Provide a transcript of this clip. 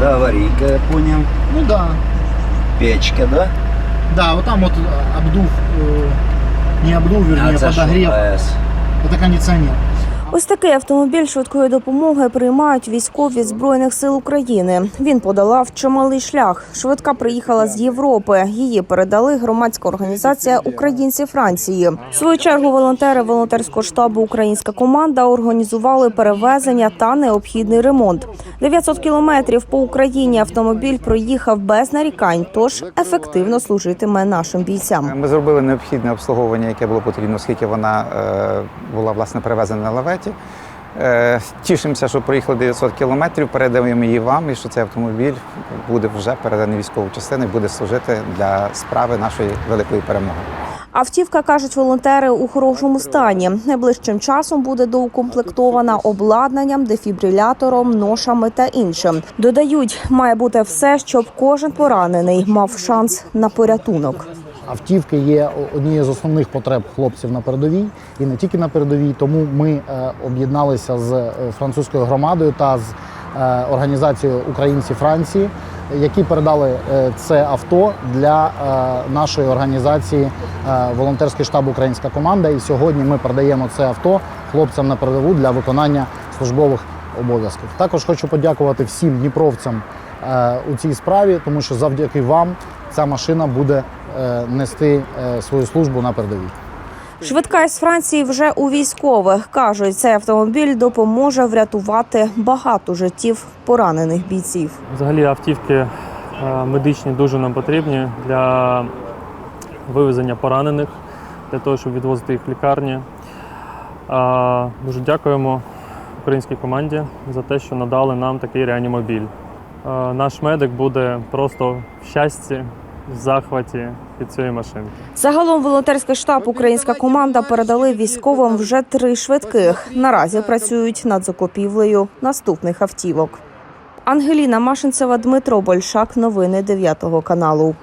Це аварійка, я понял. Ну да. Печка, да? Да, вот там вот э, обдув, э, не обдув, вернее, А це що? подогрев. АЕС. Это кондиционер. Ось такий автомобіль швидкої допомоги приймають військові збройних сил України. Він подолав чималий шлях. Швидка приїхала з Європи. Її передали громадська організація Українці Франції. В свою чергу волонтери волонтерського штабу Українська команда організували перевезення та необхідний ремонт. 900 кілометрів по Україні автомобіль проїхав без нарікань, тож ефективно служитиме нашим бійцям. Ми зробили необхідне обслуговування, яке було потрібно, оскільки вона е, була власне перевезена на лаветі. Е, тішимося, що проїхали 900 кілометрів, передаємо її вам, і що цей автомобіль буде вже переданий військову частину буде служити для справи нашої великої перемоги. Автівка кажуть волонтери у хорошому стані. Найближчим часом буде доукомплектована обладнанням, дефібрилятором, ношами та іншим. Додають, має бути все, щоб кожен поранений мав шанс на порятунок. Автівки є однією з основних потреб хлопців на передовій і не тільки на передовій. Тому ми е, об'єдналися з е, французькою громадою та з е, організацією Українці Франції, які передали це авто для нашої організації волонтерський штаб Українська команда. І сьогодні ми передаємо це авто хлопцям на передову для виконання службових обов'язків. Також хочу подякувати всім дніпровцям е, у цій справі, тому що завдяки вам ця машина буде е, нести е, свою службу на передовій. Швидка із Франції вже у військових кажуть, цей автомобіль допоможе врятувати багато життів поранених бійців. Взагалі автівки медичні дуже нам потрібні для вивезення поранених, для того, щоб відвозити їх в лікарні. Дуже дякуємо українській команді за те, що надали нам такий реанімобіль. Е, Наш медик буде просто в щасті, в захваті від цієї машинки. Загалом волонтерський штаб Українська команда передали військовим вже три швидких. Наразі працюють над закупівлею наступних автівок. Ангеліна Машинцева, Дмитро Большак. Новини 9 каналу.